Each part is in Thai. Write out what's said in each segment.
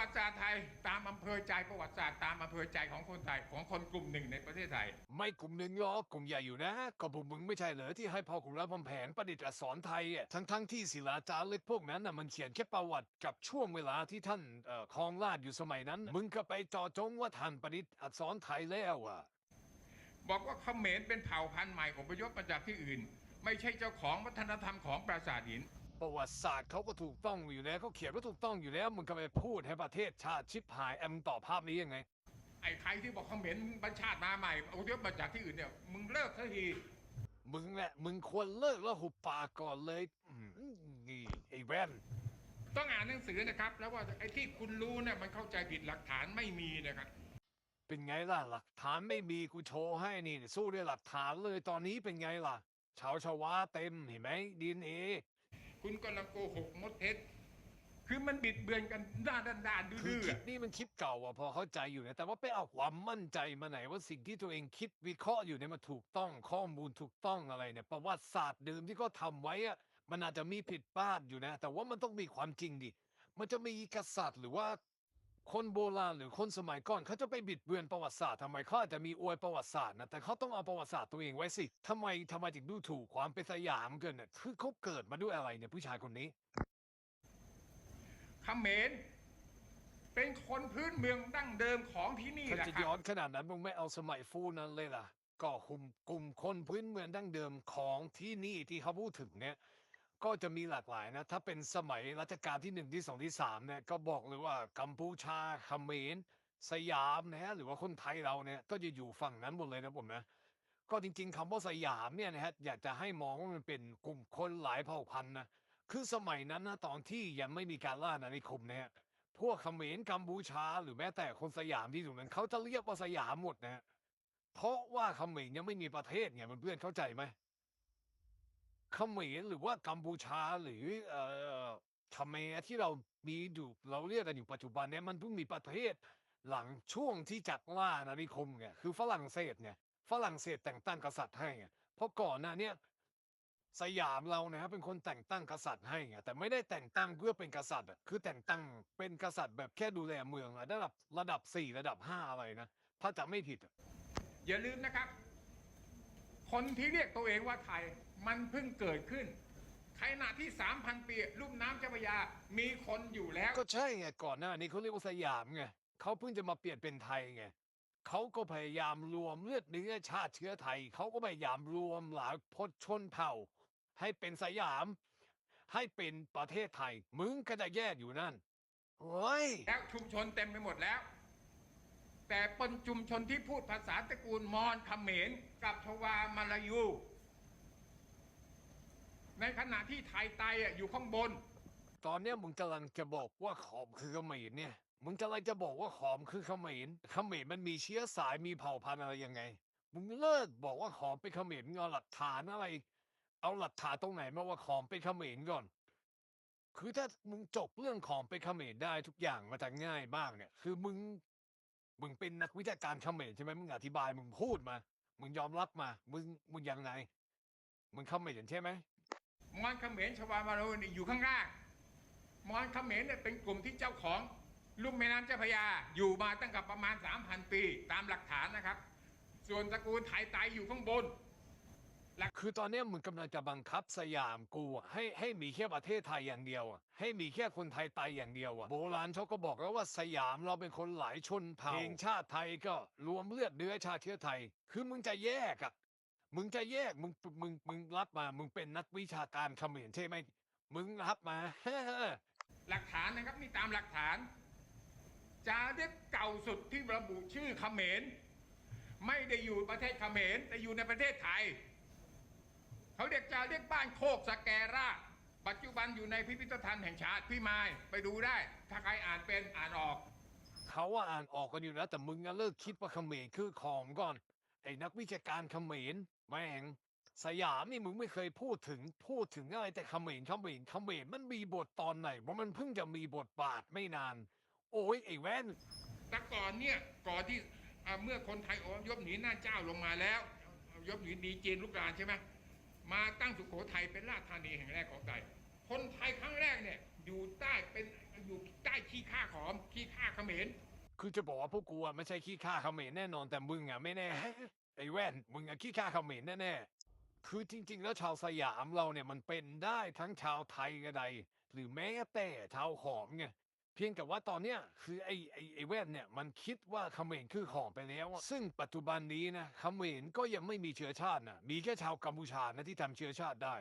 วัติศาสตร์ไทยตามอำเภอใจประวัติศาสตร์ตามอำเภอใจของคนไทยของคนกลุ่มหนึ่งในประเทศไทย ไม่กลุ่มหนึ่งหรอกกลุ่มใหญ่อยู่นะก็พวกมึงไม่ใช่เหรอที่ให้พ่อขุนรามคำแผนประดิษฐ์อักษรไทยอะทั้งทั้งๆที่ศิลาจารึกพวกนั้นน่ะมันเขียนแค่ประวัติกับช่วงเวลาที่ท่านเอ่อครองราชย์อยู่สมัยนั้น มึงก็ไปเจอจงว่าท่านประดิษฐ์อักษรไทยแล้วอะบอกว่าเขมรเป็นเผ่าพันธุ์ใหม่อพยพมาจากที่อื่น ไม่ใช่เจ้าของวัฒนธรรมของปราสาทหิน ประวัติศาสตร์เขาก็ถูกต้องอยู่แล้วเขาเขียนก็ถูกต้องอยู่แล้วมึงก็ไปพูดให้ประเทศชาติชิบหายแอมงต่อภาพนี้ยังไง ไอ้ใครที่บอกเขมรบัญชาติมาใหม่อพยพมาจากที่อื่นเนี่ยมึงเลิกสักทีมึงแหละมึงควรเลิกแล้วหุบปากก่อนเลยอืมนี่ไอ้แว่นต้องอ่านหนังสือนะครับ แล้วว่าไอ้ที่คุณรู้เนี่ยมันเข้าใจผิดหลักฐานไม่มีนะครับเป็นไงล่ะหลักฐานไม่มีกูโชว์ให้นี่ สู้ด้วยหลักฐานเลยตอนนี้เป็นไงล่ะชาวชาวาเต็มเห็นไหมดีเอ คุณกำลังโกหกมดเท็จ คือมันบิดเบือนกันด้านด้านๆคือดื้อคลิปนี้มันคลิปเก่าอะพอเข้าใจอยู่นะแต่ว่าไปเอาความมั่นใจมาไหนว่าสิ่งที่ตัวเองคิดวิเคราะห์อยู่เนี่ยมันถูกต้องข้อมูลถูกต้องอะไรเนี่ย ประวัติศาสตร์เดิมที่เขาทำไว้อะมันอาจจะมีผิดพลาดอยู่นะ แต่ว่ามันต้องมีความจริงดิมันจะมีกษัตริย์หรือว่า คนโบราณหรือคนสมัยก่อนเขาจะไปบิดเบือนประวัติศาสตร์ทำไมเขาอาจจะมีอวยประวัติศาสตร์นะแต่เขาต้องเอาประวัติศาสตร์ตัวเองไว้สิทำไมทำไมถึงดูถูกความเป็นสยามเกินเนี่ยคือเขาเกิดมาด้วยอะไรเนี่ยผู้ชายคนนี้เขมรเป็นคนพื้นเมืองดั้งเดิมของที่นี่ถ้าแหละจะครัย้อนขนาดนั้นมึงไม่เอาสมัยฟูนั้นเลยล่ะ ก็คุมกลุ่มคนพื้นเมืองดั้งเดิมของที่นี่ที่เขาพูดถึงเนี่ย ก็จะมีหลากหลายนะ ถ้าเป็นสมัยรัชกาลที่หนึ่งที่สองที่สามเนี่ยก็บอกเลยว่ากัมพูชาเขมรสยามนะฮะหรือว่าคนไทยเราเนี่ยก็จะอยู่ฝั่งนั้นหมดเลยนะผมนะก็จริง ๆคำว่าสยามเนี่ยนะฮะอยากจะให้มองว่ามันเป็นกลุ่มคนหลายเผ่าพันธุ์นะคือสมัยนั้นนะตอนที่ยังไม่มีการล่าอาณานิคมเนี่ยพวกเขมรกัมพูชา หรือแม้แต่คนสยามที่อยู่นั้นเขาจะเรียกว่าสยามหมดนะฮะเพราะว่าเขมรยังไม่มีประเทศไงเพื่อนๆเข้าใจไหม เขมรหรือว่ากัมพูชาหรือเอ่อเขมรที่เรามีอยู่เราเรียกกันอยู่ปัจจุบันเนี่ยมันเพิ่งมีประเทศหลังช่วงที่จักรล่าอาณานิคมไงคือฝรั่งเศสไงฝรั่งเศสแต่งตั้งกษัตริย์ให้ไงเพราะก่อนหน้าเนี้ยสยามเรานะครับเป็นคนแต่งตั้งกษัตริย์ให้ไงแต่ไม่ได้แต่งตั้งเพื่อเป็นกษัตริย์อะคือแต่งตั้งเป็นกษัตริย์แบบแค่ดูแลเมืองอะระดับระดับสี่ระดับห้าอะไรนะถ้าจะไม่ผิดอะอย่าลืมนะครับ คนที่เรียกตัวเองว่าไทย มันเพิ่งเกิดขึ้นขณะที่ 3,000 ปีลุ่มน้ำเจ้าพระยา มีคนอยู่แล้ว ก็ใช่ไงก่อนหน้านี้เขาเรียกว่าสยามไงเขาเพิ่งจะมาเปลี่ยนเป็นไทยไงเขาก็พยายามรวมเลือดเนื้อชาติเชื้อไทย เขาก็พยายามรวมหลายพจน์ชนเผ่า ให้เป็นสยาม ให้เป็นประเทศไทย มึงก็จะแยกอยู่นั่นโอ้ยแล้วชุมชนเต็มไปหมดแล้ว แต่เป็นชุมชนที่พูดภาษาตระกูลมอญเขมรกับทวามาลายู ในขณะที่ไทยไตอะอยู่ข้างบน ตอนเนี้ยมึงกำลังจะบอกว่าขอมคือเขมรเนี่ย มึงกำลังจะบอกว่าขอมคือเขมรเขมรมันมีเชื้อสายมีเผ่าพันธุ์อะไรยังไง มึงเลิกบอกว่าขอมเป็นเขมรมึงเอาหลักฐานอะไร เอาหลักฐานตรงไหนมาว่าขอมเป็นเขมรก่อน คือถ้ามึงจบเรื่องขอมเป็นเขมรได้ทุกอย่างมันจะง่ายมากเนี่ย คือมึง มึงเป็นนักวิชาการเขมรใช่ไหมมึงอธิบายมึงพูดมา มึงยอมรับมา มึงมึงยังไง มึงเขมรใช่ไหม มอญเขมรชวามาลายูเนี่ยอยู่ข้างล่างมอญเขมรเนี่ยเป็นกลุ่มที่เจ้าของลุ่มแม่น้ำเจ้าพระยาอยู่มาตั้งแต่ประมาณ 3,000 ปีตามหลักฐานนะครับ ส่วนตระกูลไทยไตอยู่ข้างบน คือตอนเนี้ยมึงกำลังจะบังคับสยามกูอะให้ให้มีแค่ประเทศไทยอย่างเดียวอะให้มีแค่คนไทยไตอย่างเดียวอะโบราณเขาก็บอกแล้วว่าสยามเราเป็นคนหลายชนเผ่าเพลงชาติไทยก็รวมเลือดเนื้อชาติเชื้อไทย คือมึงจะแยกอะ มึงจะแยกมึงมึงมึงรับมา มึงเป็นนักวิชาการเขมรใช่ไหมมึงรับมา หลักฐานนะครับนี่ตามหลักฐาน จารึกเก่าสุดที่ระบุชื่อเขมรไม่ได้อยู่ประเทศเขมรแต่อยู่ในประเทศไทย เขาเรียกจารึกบ้านโคกสแกราปัจจุบันอยู่ในพิพิธภัณฑ์แห่งชาติพี่ไม้ไปดูได้ ถ้าใครอ่านเป็นอ่านออก เขาว่าอ่านออกกันอยู่นะแต่มึงอะเลิกคิดว่าเขมรคือของก่อน ไอ้นักวิชาการเขมรแม่งสยามนี่มึงไม่เคยพูดถึงพูดถึงอะไรแต่เขมรเขมรเขมรมันมีบทตอนไหนว่ามันเพิ่งจะมีบทบาทไม่นาน โอ้ยไอ้แว่นแต่ก่อนเนี่ยก่อนที่เมื่อคนไทยอพยพหนีหน้าเจ้าลงมาแล้วยพหนีหนีจีนลุกรานใช่ไหมมาตั้งสุโขทัยเป็นราชธานีแห่งแรกของไทยคนไทยครั้งแรกเนี่ยอยู่ใต้เป็นอยู่ใต้ขี้ข้าขอมขี้ข้าเขมร คือจะบอกว่าพวกกูอะไม่ใช่ขี้ข้าเขมรแน่นอนแต่มึงอะไม่แน่ ไอ้แว่นมึงอะขี้ข้าเขมรแน่ๆคือจริง ๆ แล้วชาวสยามเราเนี่ยมันเป็นได้ทั้งชาวไทยก็ได้หรือแม้แต่ชาวขอมไงเพียงแต่ว่าตอนเนี้ยคือไอ้ไอ้ไอ้แว่นเนี่ยมันคิดว่าเขมรคือขอมไปแล้ว ซึ่งปัจจุบันนี้นะเขมรก็ยังไม่มีเชื้อชาตินะมีแค่ชาวกัมพูชานะที่ทำเชื้อชาติได้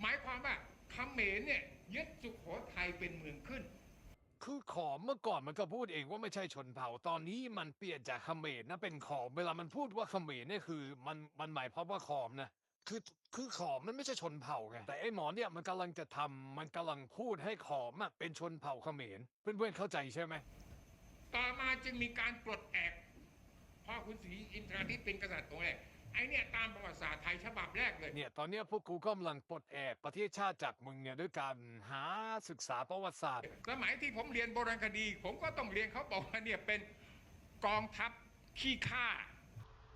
หมายความว่าเขมรเนี่ยยึดสุโขทัยเป็นเมืองขึ้น คือขอมเมื่อก่อนมันก็พูดเองว่าไม่ใช่ชนเผ่า ตอนนี้มันเปลี่ยนจากเขมรนะเป็นขอม เวลามันพูดว่าเขมรเนี่ยคือ มันมันหมายความว่าขอมนะ คือคือขอมมันไม่ใช่ชนเผ่าไง แต่ไอ้หมอเนี่ยมันกำลังจะทำมันกำลังพูดให้ขอมอะเป็นชนเผ่าเขมร เพื่อนๆเข้าใจใช่ไหม ต่อมาจึงมีการปลดแอกพ่อคุณศรีอินทราทิตเป็นกษัตริย์องค์แรก ไอเนี่ยตามประวัติศาสตร์ไทยฉบับแรกเลยเนี่ยตอนเนี้ยพวกกูกำลังปลดแอกประเทศชาติจากมึงเนี่ยด้วยการหาศึกษาประวัติศาสตร์ สมัยที่ผมเรียนโบราณคดี ผมก็ต้องเรียนเขาบอกว่าเนี่ยเป็นกองทัพขี้ข้า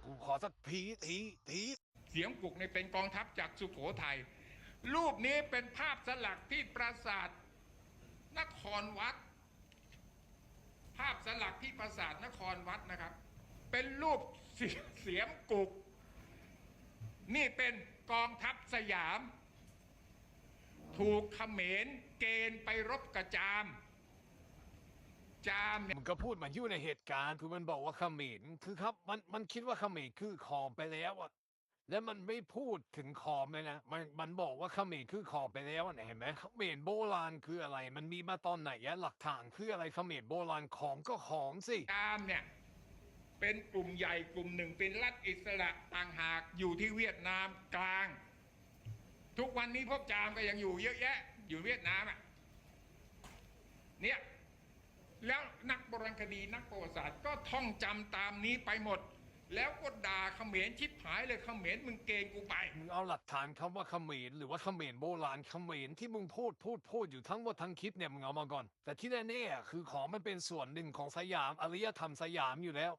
กูขอสักทีทีทีเสียงปลุกในยเป็นกองทัพจากสุโขทัยรูปนี้เป็นภาพสลักที่ปราสาทนครวัด ภาพสลักที่ปราสาทนครวัดนะครับ เป็นรูปเสียเสียมกุก นี่เป็นกองทัพสยาม ถูกเขมรเกณฑ์ไปรบกระจาม จามเนี่ยมึงก็พูดมาอยู่ในเหตุการณ์คือมันบอกว่าเขมรคือครับ มันมันคิดว่าเขมรคือขอมไปแล้วอะแล้วมันไม่พูดถึงขอมเลยนะมันมันบอกว่าเขมรคือขอมไปแล้วอะเนี่ยเห็นไหมเขมรโบราณคืออะไร มันมีมาตอนไหนอะหลักฐานคืออะไรเขมรโบราณของก็ของสิ จามเนี่ย เป็นกลุ่มใหญ่กลุ่มหนึ่ง เป็นรัฐอิสระต่างหากอยู่ที่เวียดนามกลาง ทุกวันนี้พวกจามก็ยังอยู่เยอะแยะ อยู่เวียดนามอะเนี่ยแล้วนักโบราณคดีนักประวัติศาสตร์ก็ท่องจำตามนี้ไปหมด แล้วก็ด่าเขมรชิบหายเลยเขมรมึงเกงกูไปมึงเอาหลักฐานคำว่าเขมรหรือว่าเขมรโบราณเขมรที่มึงพูดพูดพูดอยู่ทั้งหมดทั้งคลิปเนี่ยมึงเอามาก่อน แต่ที่แน่ๆคือของมันเป็นส่วนหนึ่งของสยามอารยธรรมสยามอยู่แล้ว